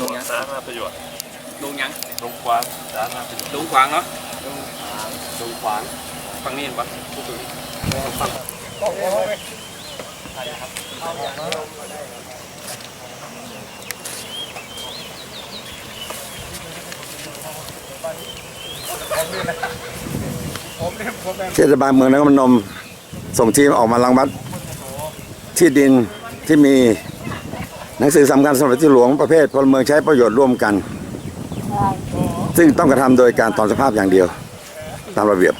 ลงยังสาธารณประโยชน์ลงยังลงกว้างสาธารณประโยชน์ลงขวางเนาะตรงขวางฝั่งนี้เห็นปะพูดถึงเทศบาลเมืองนครพนมส่งทีมออกมารังวัดที่ดินที่มี หนังสือสำคัญสำหรับที่หลวงประเภทพลเมืองใช้ประโยชน์ร่วมกัน ซึ่งต้องกระทำโดยการถอนสภาพอย่างเดียว ตามระเบียบ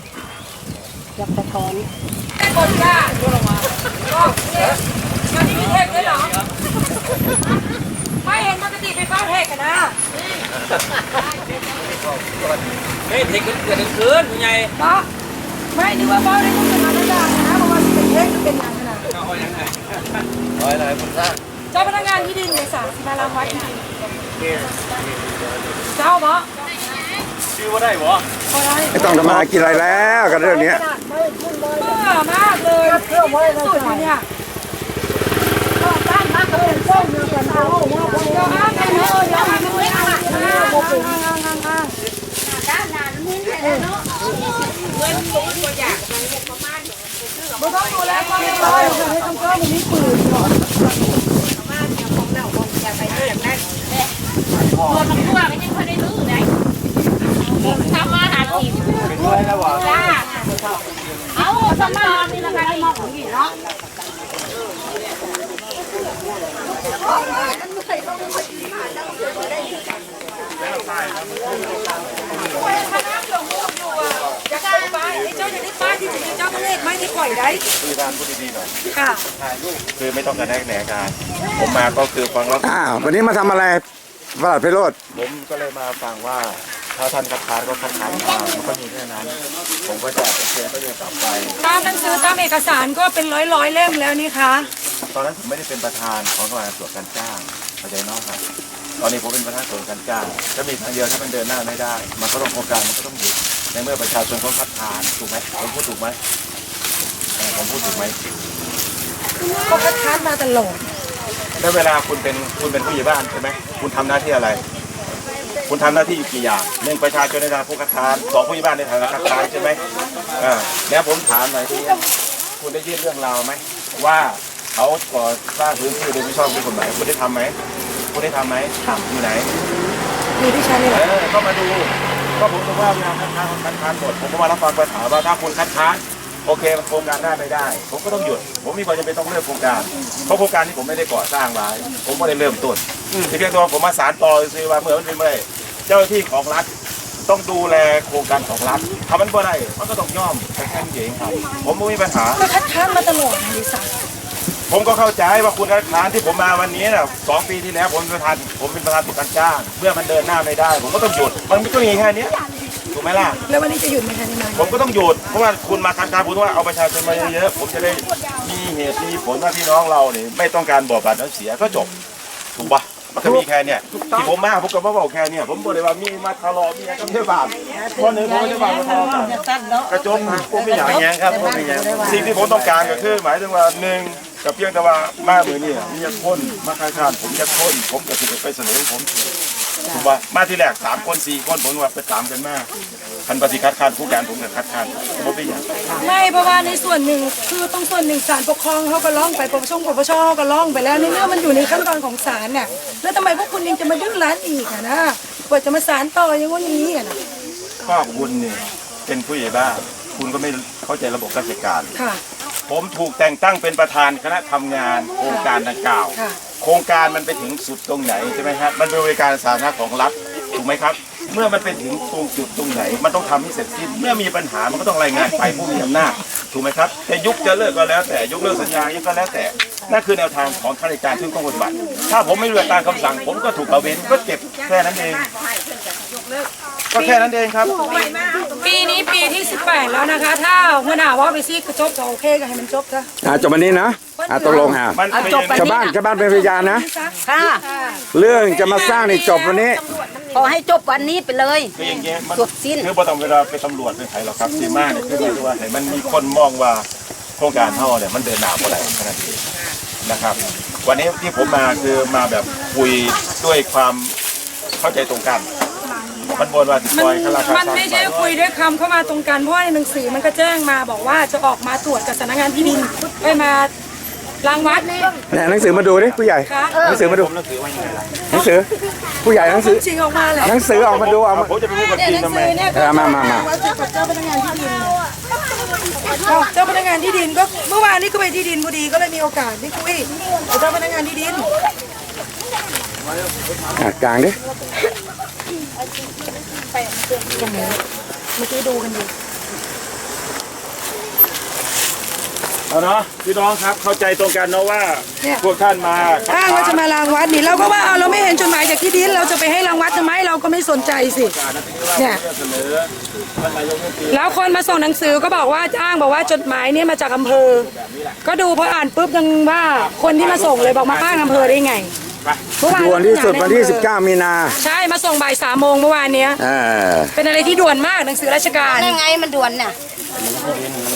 คนยากดูลงมาก็เนี่ยมันนี่มีเทคด้วยเหรอไม่เห็นปกติไปเฝ้าเทคกันนะเฮ้ยเทคเกิดกลางคืนคุณใหญ่เนาะไม่นึกว่าเฝ้าได้ต้องเป็นมาตรการนะเพราะว่าสิเป็นเทคเป็นอย่างขนาดเอายังไงร้อยอะไรคุณสร้าง เจ้าพนักงานที่ดินในสาสิบารังวัดที่ดินเจ้าเพราะชื่อว่าได้บ่พอได้ไม่ต้องทำมาหากินอะไรแล้วกับเรื่องเนี้ยเบื่อมากเลยสุดเลยเนี่ยบ้านมากเลยส้มเนี่ยกันเอาว่าคนเดีย วอ้างกันเนอะเดี๋ยวมันไม่อ้างอ้างอ้างอ้างอ้างอ้างไม่ต้องดูแลความเรียบร้อยให้คำเพิ่มมันเนก่อนจะเข้าไปไอ้เจ้าจะได้า ที่ถึงเจ้าก็เลขไม่ได้ปล่อยได้คุยการพูดดีๆหน่อยค่ะถ่ายรูปคือไม่ต้องกระแนกแหนการผมมาก็คือฟังแล้วอ้าววันนี้มาทำอะไรประหลัดไพโรธผมก็เลยมาฟังว่าถ้าท่านคัดค้านก็คัดค้านมามันก็มีแค่นั้น ผมก็จะโอเคก็จะกลับไป ตามหนังสือตามเอกสารก็เป็นร้อยร้อยๆเล่มแล้วนี่คะตอนนั้นผมไม่ได้เป็นประธานของกรรมการตรวจการจ้างเข้าใจเนอกครับ ตอนนี้ผมเป็นประธานตรวจการจ้างถ้ามีทางเดียวถ้ามันเดินหน้าไม่ได้ มันก็ต้องโครงการมันก็ต้องหยุด ในเมื่อประชาชนเขาคัดค้านถูกไหมผมพูดถูกไหมเออผมพูดถูกไหมก็คัดค้านมาตลอดแล้วเวลาคุณเป็นคุณเป็นผู้ใหญ่บ้านใช่ไหมคุณทำหน้าที่อะไร คุณทำหน้าที่อยู่กี่อย่างหนึ่งประชาชนในฐานะผู้คัดค้านสองผู้ใหญ่บ้านในฐานะคัดค้านใช่ไหมอ่าแล้วผมถามหน่อยที่คุณได้ยื่นเรื่องราวไหมว่าเขาก่อสร้างพื้นที่โดยไม่ชอบด้วยกฎหมายคุณได้ทำไหมคุณได้ทำไหมทำอยู่ไหนมีที่ฉันเลยเออก็มาดู ก็ผมก็ว่าเวลาคัดค้านเขาคัดค้านหมดผมก็มารับฟังปัญหาว่าถ้าคุณคัดค้านโอเคโครงการได้ไม่ได้ ผมก็ต้องหยุด ผมมีความจำเป็นต้องเลิกโครงการเพราะโครงการนี้ผมไม่ได้ก่อสร้างไว้ผมไม่ได้เริ่มต้นที่เพียงตัวผมมาสารต่อซื้อว่าเมื่อมันเป็นเมื่อไรเจ้าหน้าที่ของรัฐต้องดูแลโครงการของรัฐถ้ามันบ่ได้มันก็ต้องย่อมแค่แค่นี้เองครับผมไม่มีปัญหาคัดค้านมาตลอดนะดิฉัน ผมก็เข้าใจว่าคุณคัดค้านที่ผมมาวันนี้น่ะสองปีที่แล้วผมเป็นประธานผมเป็นประธานประกันจ้างเมื่อมันเดินหน้าไม่ได้ ผมก็ต้องหยุด มันก็มีแค่เนี้ยถูกไหมล่ะแล้ววันนี้จะหยุดไหมคะนี่นายผมก็ต้องหยุดเพราะว่าคุณมาคัดค้านผมว่าเอาประชาชนมาเยอะๆผมจะได้มีเหตุมีผลว่าพี่น้องเราเนี่ยไม่ต้องการบ่อบาดน้ำเสียก็จบถูกปะมันก็มีแค่เนี่ยที่ผมมาผมก็มาบอกแค่เนี่ยผมบอกเลยว่ามีมาทะเลาะมีอะไรก็ไม่ใช่บาปคนหนึ่งผมไม่ใช่บาปมาทะเลาะกันกระจกผมไม่อยากยังครับผมเป็นยังสิ่งที่ผมต้องการก็คือหมายถึงว่าหนึ่ง กับเพียงแต่ว่ามาเมือนี่มีจะคนมาคัดค้านผมจะคนผมก็จะไปเสนอผมถูกปะมาที่แรกสามคนสี่คนผมว่าไปตามกันมากคันปฏิคัดค้านผู้การผมก็คัดค้านผมไม่อยากไม่เพราะว่าในส่วนหนึ่งคือต้องส่วนหนึ่งศาลปกครองเขาก็ร้องไปปปชปปชเขาก็ร้องไปแล้วในเมื่อมันอยู่ในขั้นตอนของศาลเนี่ยแล้วทำไมพวกคุณยังจะมาดื้อรั้นอีกอะนะกว่าจะมาศาลต่ออย่างว่านี้อะนะก็คุณเนี่ยเป็นผู้ใหญ่บ้านคุณก็ไม่เข้าใจระบบราชการค่ะ ผมถูกแต่งตั้งเป็นประธานคณะทำงานโครงการดังกล่าว ค่ะ โครงการมันไปถึงสุดตรงไหนใช่ไหมครับมันเป็นบริการสาธารณะของรัฐถูกไหมครับ เมื่อมันไปถึงตรงจุดตรงไหน มันต้องทำให้เสร็จสิ้นเมื่อมีปัญหามันก็ต้องรายงานไปผู้มีอำนาจถูกไหมครับแต่ยุคจะเลิกก็แล้ว แต่ยกเลิกสัญญาก็แล้วแต่นั่นคือแนวทางของข้าราชการซึ่งต้องปฏิบัติถ้าผมไม่ปฏิบัติตามคำสั่ง ผมก็ถูกละเว้นก็เก็บแค่นั้นเอง ก็ แค่นั้นเองครับ ปีนี้ปีที่ 18 แล้วนะคะ ถ้าหัวหน้าว่าไปซีกระจบก็โอเคก็ให้มันจบซะอ่าจบวันนี้นะอ่าตกลงอะมันเป็นอย่างชาวบ้านชาวบ้านเป็นพยานนะ ค่ะเรื่องจะมาสร้างนี่จบวันนี้ขอให้จบวันนี้ไปเลยคืออย่างเงี้ยมันจบสิ้นคือพอต้องเวลาไปตำรวจเป็นใครหรอกครับซีมาเนี่ยคือหมายถึงว่าเห็นมันมีคนมองว่าโครงการเท่าเนี่ยมันเดินหน้าเพราะอะไรแค่นั้นเองนะครับ วันนี้ที่ผมมาคือมาแบบคุยด้วยความเข้าใจตรงกัน มันบนว่าติดมันคอยข้าราชการมันไม่ใช่คุยด้วยคำเข้ามาตรงกันเพราะว่าในหนังสือมันก็แจ้งมาบอกว่าจะออกมาตรวจกับสำนักงานที่ดินไปมาล้างวัดเนี่ยหนังสือมาดูดิผู้ใหญ่ค่ะหนังสือมาดูผมหนังสือว่ายังไงล่ะหนังสือ ผู้ใหญ่หนังสือจริงออกมาแหละหนังสือออกมาดูเอามาผมจะไปพูดกับเนี่ยจีหนนังทำไมสือเนี่ยเออมามามาว่าจะกับเจ้าพนักงานที่ดินอ้าวเจ้าพนักงานที่ดินก็เมื่อวานนี้ก็ไปที่ดินพอดีก็เลยมีโอกาสได้คุยกับเจ้าพนักงานที่ดินอะกลางดิ เมื่อกี้ดูกันอยู่เอาเนาะพี่น้องครับเข้าใจตรงกันเนาะว่าพวกท่านมาคัดอ้างว่าจะมาล้างวัดนี่เราก็ว่าเอาเราไม่เห็นจดหมายจากที่ดินเราจะไปให้ล้างวัดทำไมเราก็ไม่สนใจสิเนี่ยเสนอท่านนายกรัฐมนตรีแล้วคนมาส่งหนังสือก็บอกว่าจ้างบอกว่าจดหมายเนี่ยมาจากอำเภอ ก็ดูพออ่านปุ๊บยังว่าคนที่มาส่งเลยบอกมาอ้างอำเภอได้ไง เมื่อวานด่วนที่สุดวันที่ 19 มีนาใช่มาส่งบ่ายสามโมงเมื่อวานเนี้ยเออเป็นอะไรที่ด่วนมากหนังสือราชการยังไงมันด่วนน่ะ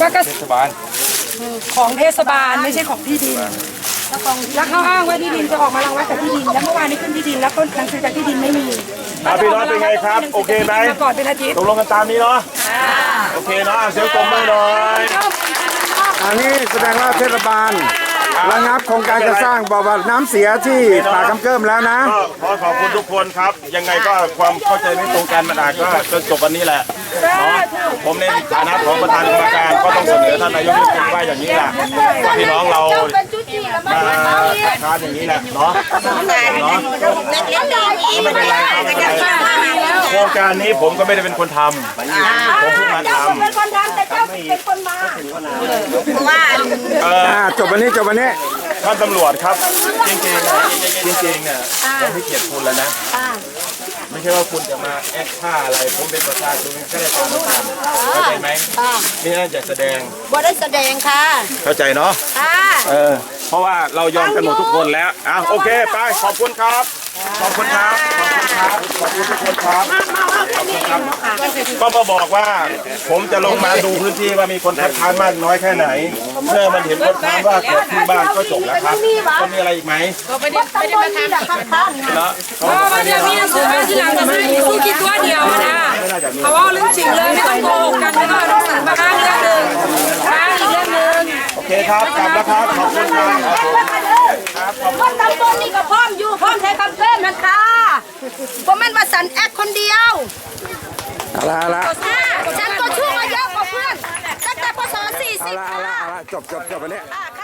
ก็ก็เทศบาลของเทศบาลไม่ใช่ของที่ดินแล้วเขาอ้างว่าที่ดินจะออกมารังวัดจากที่ดิน แล้วเมื่อวานนี้ขึ้นที่ดินแล้วก็หนังสือจากที่ดินไม่มีอะพี่น้องเป็นไงครับ โอเคไหมมาก่อนเป็นอาทิตย์ตกลงกันตามนี้เนาะโอเคเนาะเสียงตบมือหน่อย อันนี้แสดงว่าเทศบาล ระงับโครงการจะสร้างบ่อบาน้ำเสียที่ป่าคำเกิ้มแล้วนะ ก็ขอขอบคุณทุกคนครับ ยังไงก็ความเข้าใจไม่ตรงกันมันอาจก็จนจบวันนี้แหละเนาะผมในฐานะของประธานกรรมการก็ต้องเสนอท่านนายกรัฐมนตรีว่าอย่างนี้แหละว่าพี่น้องเรา ทานอย่างนี้แหละเนาะเนาะไม่เป็นไรครับไม่เป็นไรโครงการนี้ผมก็ไม่ได้เป็นคนทำผมเพิ่งมาทำเป็นคนทำแต่เจ้าเป็นคนมาว่าเอ่ออ่าจบวันนี้จบวันนี้ ท่านตำรวจครับจริงๆจริงๆเนี่ยผมให้เกียรติคุณแล้วนะไม่ใช่ว่าคุณจะมาแอคท่าอะไร ผมเป็นประชาชนก็ได้ตามตามเข้าใจไหมนี่น่าจะแสดงบ่ได้แสดงค่ะ เข้าใจเนาะ ค่ะ เออ เพราะว่าเรายอมกันหมดทุกคนแล้วอะโอเค ไป ขอบคุณครับ ขอบคุณครับ ขอบคุณครับ ขอบคุณทุกคนครับขอบคุณครับก็มาบอกว่าผมจะลงมาดูพื้นที่ว่ามีคนคัดค้านมากน้อยแค่ไหน เมื่อมันเห็นคนค้านว่าเกิดที่บ้านก็จบแล้วครับจะมีอะไรอีกไหมไม่ได้ไม่ได้มาทำคัดค้านเนาะเพราะว่าเดี๋ยวมีหนังสือมาที่หลังจะให้สู้คิดตัวเดียวอะนะเพราะว่าเรื่องจริงเลยไม่ต้องโกหกกันไม่ต้องเอาหนังสือมาอ้างเรื่องหนึ่งอ้างอีกเรื่องหนึ่ง โอเคครับกลับแล้วครับขอบคุณครับครับผมคนตำบลนี่ก็พร้อมอยู่พร้อมใช้คำเพิ่มนะคะบ่แม่นว่าสันแอคคนเดียวเอาละเอาละฉันก็ช่วยมาเยอะกว่าเพื่อนตั้งแต่ปศเอา40ละเอาละเอาละจบจบจบวันนี้ค่ะ